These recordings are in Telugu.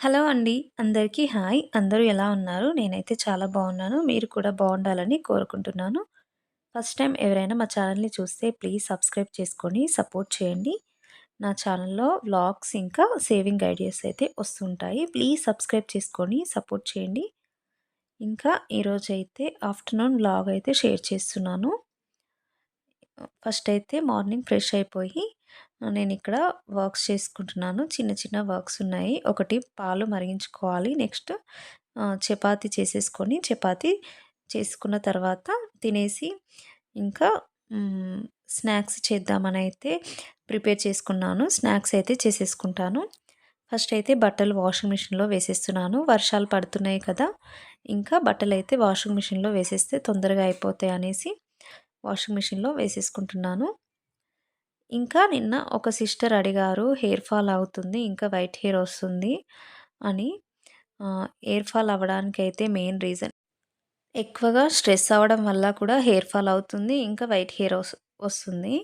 హలో అండి. అందరికీ హాయ్. అందరూ ఎలా ఉన్నారు? నేనైతే చాలా బాగున్నాను. మీరు కూడా బాగుండాలని కోరుకుంటున్నాను. ఫస్ట్ టైం ఎవరైనా మా ఛానల్‌ని చూస్తే ప్లీజ్ సబ్స్క్రైబ్ చేసుకొని సపోర్ట్ చేయండి. నా ఛానల్‌లో వ్లాగ్స్ ఇంకా సేవింగ్ ఐడియాస్ అయితే వస్తుంటాయి. ప్లీజ్ సబ్స్క్రైబ్ చేసుకొని సపోర్ట్ చేయండి. ఇంకా ఈరోజైతే ఆఫ్టర్‌నూన్ వ్లాగ్ అయితే షేర్ చేస్తున్నాను. ఫస్ట్ అయితే మార్నింగ్ ఫ్రెష్ అయిపోయి నేను ఇక్కడ వర్క్స్ చేసుకుంటున్నాను. చిన్న చిన్న వర్క్స్ ఉన్నాయి. ఒకటి పాలు మరిగించుకోవాలి. నెక్స్ట్ చపాతి చేసేసుకొని చపాతి చేసుకున్న తర్వాత తినేసి ఇంకా స్నాక్స్ చేద్దామని అయితే ప్రిపేర్ చేసుకున్నాను. స్నాక్స్ అయితే చేసేసుకుంటాను. ఫస్ట్ అయితే బట్టలు వాషింగ్ మిషన్లో వేసేస్తున్నాను. వర్షాలు పడుతున్నాయి కదా. ఇంకా బట్టలు అయితే వాషింగ్ మిషన్లో వేసేస్తే తొందరగా అయిపోతాయి అనేసి వాషింగ్ మిషన్లో వేసేసుకుంటున్నాను. ఇంకా నిన్న ఒక సిస్టర్ అడిగారు హెయిర్ ఫాల్ అవుతుంది ఇంకా వైట్ హెయిర్ వస్తుంది అని. హెయిర్ ఫాల్ అవ్వడానికి అయితే మెయిన్ రీజన్. ఎక్కువగా స్ట్రెస్ అవ్వడం వల్ల కూడా హెయిర్ ఫాల్ అవుతుంది ఇంకా వైట్ హెయిర్ వస్తుంది.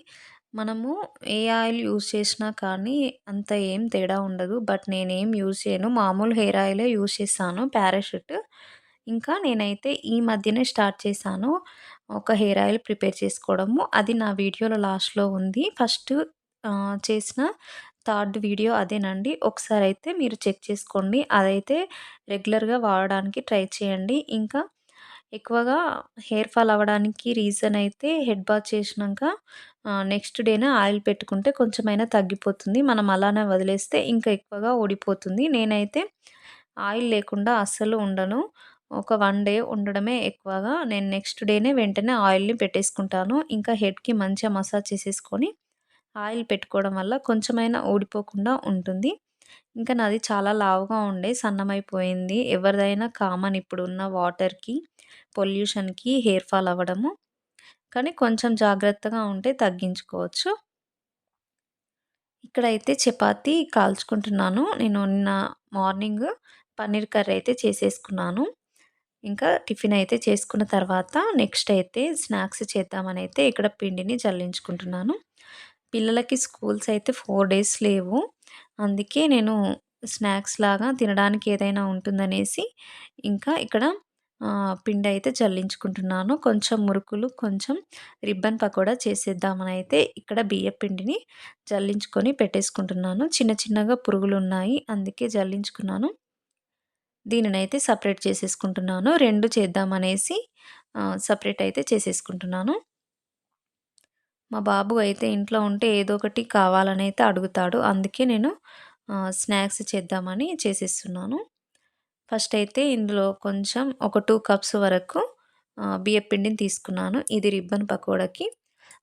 మనము ఏ ఆయిల్ యూజ్ చేసినా కానీ అంత ఏం తేడా ఉండదు బట్ నేనేం యూజ్ చేయను. మామూలు హెయిర్ ఆయిలే యూజ్ చేస్తాను పారాషూట్. ఇంకా నేనైతే ఈ మధ్యనే స్టార్ట్ చేశాను. ఒక హెయిర్ ఆయిల్ ప్రిపేర్ చేసుకోవడము. అది నా వీడియోలో లాస్ట్లో ఉంది. ఫస్ట్ చేసిన థర్డ్ వీడియో అదేనండి. ఒకసారి అయితే మీరు చెక్ చేసుకోండి. అదైతే రెగ్యులర్గా వాడడానికి ట్రై చేయండి. ఇంకా ఎక్కువగా హెయిర్ ఫాల్ అవ్వడానికి రీజన్ అయితే హెడ్ బాత్ చేసినాక నెక్స్ట్ డేనే ఆయిల్ పెట్టుకుంటే కొంచెమైనా తగ్గిపోతుంది. మనం అలానే వదిలేస్తే ఇంకా ఎక్కువగా ఓడిపోతుంది నేనైతే ఆయిల్ లేకుండా అస్సలు ఉండను. ఒక వన్ డే ఉండడమే ఎక్కువగా నేను నెక్స్ట్ డేనే వెంటనే ఆయిల్ని పెట్టేసుకుంటాను. ఇంకా హెడ్కి మంచిగా మసాజ్ చేసేసుకొని ఆయిల్ పెట్టుకోవడం వల్ల కొంచెమైనా ఊడిపోకుండా ఉంటుంది. ఇంకా నాది చాలా లావుగా ఉండే సన్నమైపోయింది. ఎవరిదైనా కామన్ ఇప్పుడున్న వాటర్కి పొల్యూషన్కి హెయిర్ ఫాల్ అవ్వడము. కానీ కొంచెం జాగ్రత్తగా ఉంటే తగ్గించుకోవచ్చు. ఇక్కడైతే చపాతి కాల్చుకుంటున్నాను. నేను నిన్న మార్నింగ్ పన్నీర్ కర్రీ అయితే చేసేసుకున్నాను. ఇంకా టిఫిన్ అయితే చేసుకున్న తర్వాత నెక్స్ట్ అయితే స్నాక్స్ చేద్దామని అయితే ఇక్కడ పిండిని జల్లించుకుంటున్నాను. పిల్లలకి స్కూల్స్ అయితే ఫోర్ డేస్ లేవు. అందుకే నేను స్నాక్స్ లాగా తినడానికి ఏదైనా ఉంటుందనేసి ఇంకా ఇక్కడ పిండి అయితే జల్లించుకుంటున్నాను. కొంచెం మురుకులు కొంచెం రిబ్బన్ పకోడా చేసేద్దామని అయితే ఇక్కడ బియ్య పిండిని జల్లించుకొని పెట్టేసుకుంటున్నాను. చిన్న చిన్నగా పురుగులు ఉన్నాయి అందుకే జల్లించుకున్నాను. దీనినైతే సపరేట్ చేసేసుకుంటున్నాను. రెండు చేద్దామనేసి సపరేట్ అయితే చేసేసుకుంటున్నాను. మా బాబు అయితే ఇంట్లో ఉంటే ఏదో ఒకటి కావాలని అయితే అడుగుతాడు. అందుకే నేను స్నాక్స్ చేద్దామని చేసేస్తున్నాను. ఫస్ట్ అయితే ఇందులో కొంచెం ఒక టూ కప్స్ వరకు బియ్యపిండిని తీసుకున్నాను. ఇది రిబ్బన్ పకోడాకి.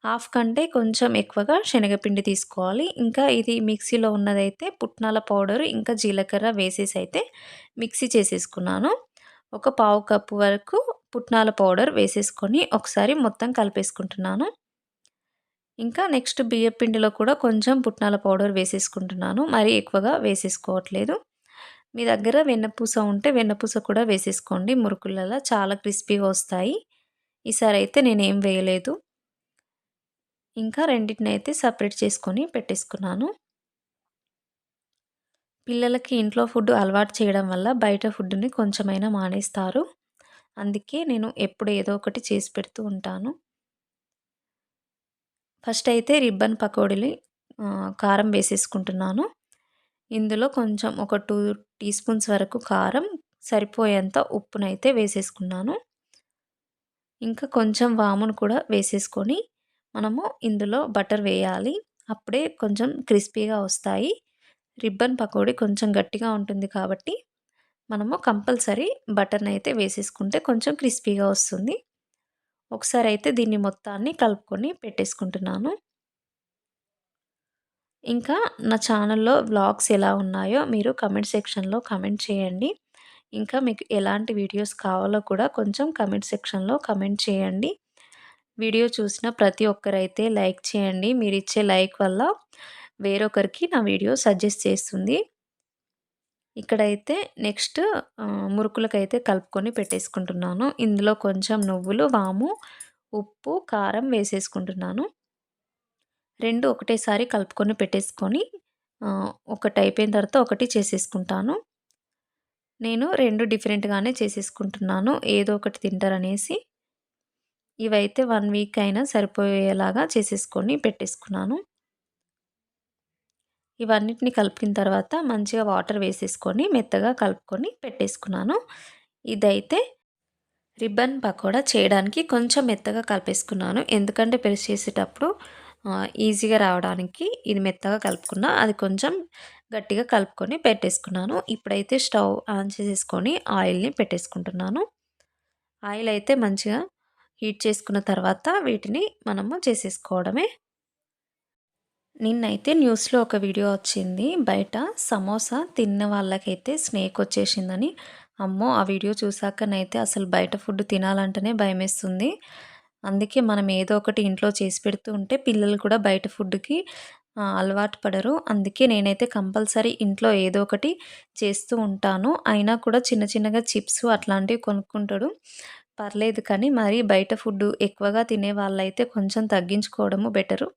హాఫ్ కంటే కొంచెం ఎక్కువగా శనగపిండి తీసుకోవాలి. ఇంకా ఇది మిక్సీలో ఉన్నదైతే పుట్నాల పౌడర్ ఇంకా జీలకర్ర వేసేసి అయితే మిక్సీ చేసేసుకున్నాను. ఒక పావు కప్పు వరకు పుట్నాల పౌడర్ వేసేసుకొని ఒకసారి మొత్తం కలిపేసుకుంటున్నాను. ఇంకా నెక్స్ట్ బియ్యం పిండిలో కూడా కొంచెం పుట్నాల పౌడర్ వేసేసుకుంటున్నాను. మరీ ఎక్కువగా వేసేసుకోవట్లేదు. మీ దగ్గర వెన్నపూస ఉంటే వెన్నపూస కూడా వేసేసుకోండి. మురుకులలో చాలా క్రిస్పీగా వస్తాయి. ఈసారి అయితే నేనేం వేయలేదు. ఇంకా రెండింటిని అయితే సపరేట్ చేసుకొని పెట్టేసుకున్నాను. పిల్లలకి ఇంట్లో ఫుడ్ అలవాటు చేయడం వల్ల బయట ఫుడ్ని కొంచెమైనా మానేస్తారు. అందుకే నేను ఎప్పుడు ఏదో ఒకటి చేసి పెడుతూ ఉంటాను. ఫస్ట్ అయితే రిబ్బన్ పకోడీలు కారం వేసేసుకుంటున్నాను. ఇందులో కొంచెం ఒక టూ టీ స్పూన్స్ వరకు కారం సరిపోయేంత ఉప్పునైతే వేసేసుకున్నాను. ఇంకా కొంచెం వామును కూడా వేసేసుకొని మనము ఇందులో బటర్ వేయాలి. అప్పుడే కొంచెం క్రిస్పీగా వస్తాయి. రిబ్బన్ పకోడీ కొంచెం గట్టిగా ఉంటుంది కాబట్టి మనము కంపల్సరీ బటర్ని అయితే వేసేసుకుంటే కొంచెం క్రిస్పీగా వస్తుంది. ఒకసారి అయితే దీన్ని మొత్తాన్ని కలుపుకొని పెట్టేసుకుంటున్నాను. ఇంకా నా ఛానల్లో వ్లాగ్స్ ఎలా ఉన్నాయో మీరు కమెంట్ సెక్షన్లో కమెంట్ చేయండి. ఇంకా మీకు ఎలాంటి వీడియోస్ కావాలో కూడా కొంచెం కమెంట్ సెక్షన్లో కమెంట్ చేయండి. వీడియో చూసిన ప్రతి ఒక్కరైతే లైక్ చేయండి. మీరు ఇచ్చే లైక్ వల్ల వేరొకరికి నా వీడియో సజెస్ట్ చేస్తుంది. ఇక్కడైతే నెక్స్ట్ మురుకులకైతే కలుపుకొని పెట్టేసుకుంటున్నాను. ఇందులో కొంచెం నువ్వులు వాము ఉప్పు కారం వేసేసుకుంటున్నాను. రెండు ఒకటేసారి కలుపుకొని పెట్టేసుకొని ఒకటి అయిపోయిన తర్వాత ఒకటి చేసేసుకుంటాను. నేను రెండు డిఫరెంట్గానే చేసేసుకుంటున్నాను. ఏదో ఒకటి తింటారనేసి. ఇవైతే వన్ వీక్ అయినా సరిపోయేలాగా చేసేసుకొని పెట్టేసుకున్నాను. ఇవన్నిటిని కలిపిన తర్వాత మంచిగా వాటర్ వేసేసుకొని మెత్తగా కలుపుకొని పెట్టేసుకున్నాను. ఇదైతే రిబ్బన్ పకోడా చేయడానికి కొంచెం మెత్తగా కలిపేసుకున్నాను. ఎందుకంటే ప్రెస్ చేసేటప్పుడు ఈజీగా రావడానికి ఇది మెత్తగా కలుపుకున్నా అది కొంచెం గట్టిగా కలుపుకొని పెట్టేసుకున్నాను. ఇప్పుడైతే స్టవ్ ఆన్ చేసేసుకొని ఆయిల్ని పెట్టేసుకుంటున్నాను. ఆయిల్ అయితే మంచిగా హీట్ చేసుకున్న తర్వాత వీటిని మనము చేసేసుకోవడమే. నిన్నైతే న్యూస్లో ఒక వీడియో వచ్చింది. బయట సమోసా తిన్న వాళ్ళకైతే స్నేక్ వచ్చేసిందని. అమ్మో ఆ వీడియో చూసాకనైతే అసలు బయట ఫుడ్ తినాలంటేనే భయమేస్తుంది. అందుకే మనం ఏదో ఒకటి ఇంట్లో చేసి పెడుతూ ఉంటే పిల్లలు కూడా బయట ఫుడ్కి అలవాటు పడరు. అందుకే నేనైతే కంపల్సరీ ఇంట్లో ఏదో ఒకటి చేస్తూ ఉంటాను. అయినా కూడా చిన్న చిన్నగా చిప్స్ అట్లాంటివి కొనుక్కుంటాడు. పర్లేదు కానీ మరి బయట ఫుడ్ ఎక్కువగా తినే వాళ్ళైతే కొంచెం తగ్గించుకోవడము బెటరు.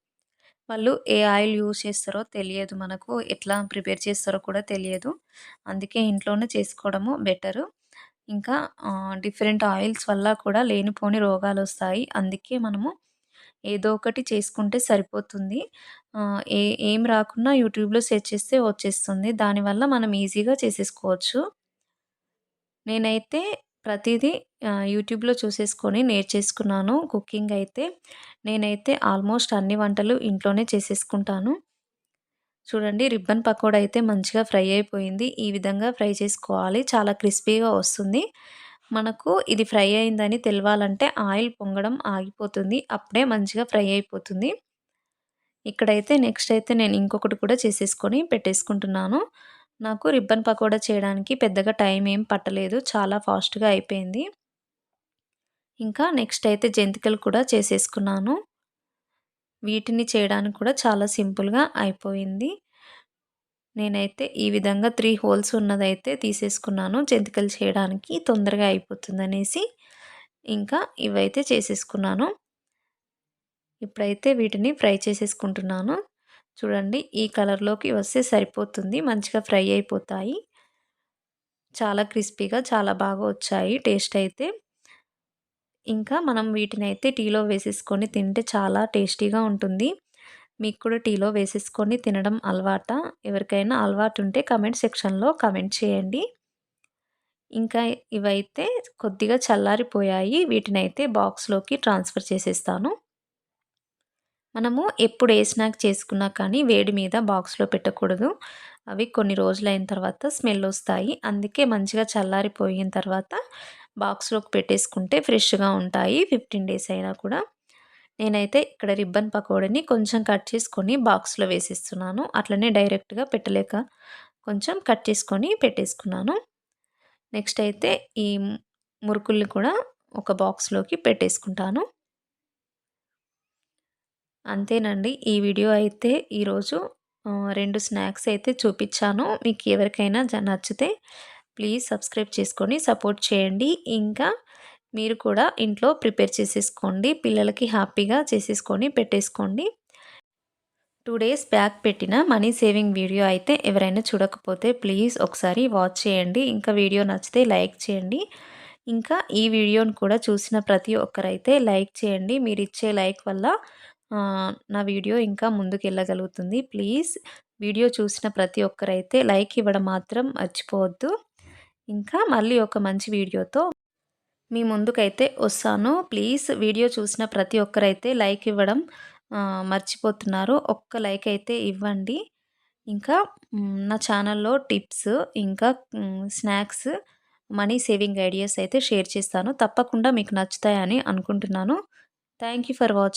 వాళ్ళు ఏ ఆయిల్ యూజ్ చేస్తారో తెలియదు మనకు ఎట్లా ప్రిపేర్ చేస్తారో కూడా తెలియదు. అందుకే ఇంట్లోనే చేసుకోవడము బెటరు. ఇంకా డిఫరెంట్ ఆయిల్స్ వల్ల కూడా లేనిపోని రోగాలు వస్తాయి. అందుకే మనము ఏదో ఒకటి చేసుకుంటే సరిపోతుంది. ఏ ఏం రాకున్నా యూట్యూబ్లో సెర్చ్ చేస్తే వచ్చేస్తుంది. దానివల్ల మనం ఈజీగా చేసేసుకోవచ్చు. నేనైతే ప్రతిదీ యూట్యూబ్లో చూసేసుకొని నేర్చేసుకున్నాను. కుకింగ్ అయితే నేనైతే ఆల్మోస్ట్ అన్ని వంటలు ఇంట్లోనే చేసేసుకుంటాను. చూడండి రిబ్బన్ పకోడా అయితే మంచిగా ఫ్రై అయిపోయింది. ఈ విధంగా ఫ్రై చేసుకోవాలి. చాలా క్రిస్పీగా వస్తుంది. మనకు ఇది ఫ్రై అయిందని తెలవాలంటే ఆయిల్ పొంగడం ఆగిపోతుంది. అప్పుడే మంచిగా ఫ్రై అయిపోతుంది. ఇక్కడైతే నెక్స్ట్ అయితే నేను ఇంకొకటి కూడా చేసేసుకొని పెట్టేసుకుంటున్నాను. నాకు రిబ్బన్ పకోడా చేయడానికి పెద్దగా టైం ఏం పట్టలేదు చాలా ఫాస్ట్గా అయిపోయింది. ఇంకా నెక్స్ట్ అయితే జంతికలు కూడా చేసేసుకున్నాను. వీటిని చేయడానికి కూడా చాలా సింపుల్గా అయిపోయింది. నేనైతే ఈ విధంగా త్రీ హోల్స్ ఉన్నదైతే తీసేసుకున్నాను జంతికలు చేయడానికి తొందరగా అయిపోతుందనేసి. ఇంకా ఇవైతే చేసేసుకున్నాను. ఇప్పుడైతే వీటిని ఫ్రై చేసేసుకుంటున్నాను. చూడండి ఈ కలర్లోకి వస్తే సరిపోతుంది. మంచిగా ఫ్రై అయిపోతాయి. చాలా క్రిస్పీగా చాలా బాగా వచ్చాయి టేస్ట్ అయితే. ఇంకా మనం వీటిని అయితే టీలో వేసేసుకొని తింటే చాలా టేస్టీగా ఉంటుంది. మీకు కూడా టీలో వేసేసుకొని తినడం అలవాట. ఎవరికైనా అలవాటు ఉంటే కమెంట్ సెక్షన్లో కమెంట్ చేయండి. ఇంకా ఇవైతే కొద్దిగా చల్లారిపోయాయి. వీటిని అయితే బాక్స్లోకి ట్రాన్స్ఫర్ చేసేస్తాను. మనము ఎప్పుడు ఏ స్నాక్ చేసుకున్నా కానీ వేడి మీద బాక్స్లో పెట్టకూడదు. అవి కొన్ని రోజులు అయిన తర్వాత స్మెల్ వస్తాయి. అందుకే మంచిగా చల్లారిపోయిన తర్వాత బాక్స్లోకి పెట్టేసుకుంటే ఫ్రెష్గా ఉంటాయి. ఫిఫ్టీన్ డేస్ అయినా కూడా. నేనైతే ఇక్కడ రిబ్బన్ పకోడీని కొంచెం కట్ చేసుకొని బాక్స్లో వేసేస్తున్నాను. అట్లనే డైరెక్ట్గా పెట్టలేక కొంచెం కట్ చేసుకొని పెట్టేసుకున్నాను. నెక్స్ట్ అయితే ఈ మురుకుల్ని కూడా ఒక బాక్స్లోకి పెట్టేసుకుంటాను. అంతేనండి. ఈ వీడియో అయితే ఈరోజు రెండు స్నాక్స్ అయితే చూపించాను మీకు ఎవరికైనా నచ్చితే ప్లీజ్ సబ్స్క్రైబ్ చేసుకొని సపోర్ట్ చేయండి. ఇంకా మీరు కూడా ఇంట్లో ప్రిపేర్ చేసేసుకోండి. పిల్లలకి హ్యాపీగా చేసేసుకొని పెట్టేసుకోండి. టూ డేస్ బ్యాక్ పెట్టిన మనీ సేవింగ్ వీడియో అయితే ఎవరైనా చూడకపోతే ప్లీజ్ ఒకసారి వాచ్ చేయండి. ఇంకా వీడియో నచ్చితే లైక్ చేయండి. ఇంకా ఈ వీడియోని కూడా చూసిన ప్రతి ఒక్కరైతే లైక్ చేయండి. మీరు ఇచ్చే లైక్ వల్ల నా వీడియో ఇంకా ముందుకు వెళ్ళగలుగుతుంది ప్లీజ్ వీడియో చూసిన ప్రతి ఒక్కరైతే లైక్ ఇవ్వడం మాత్రం మర్చిపోవద్దు. ఇంకా మళ్ళీ ఒక మంచి వీడియోతో మీ ముందుకైతే వస్తాను. ప్లీజ్ వీడియో చూసిన ప్రతి ఒక్కరైతే లైక్ ఇవ్వడం మర్చిపోతున్నారు. ఒక్క లైక్ అయితే ఇవ్వండి. ఇంకా నా ఛానల్లో టిప్స్ ఇంకా స్నాక్స్ మనీ సేవింగ్ ఐడియాస్ అయితే షేర్ చేస్తాను. తప్పకుండా మీకు నచ్చుతాయని అనుకుంటున్నాను. Thank you for watching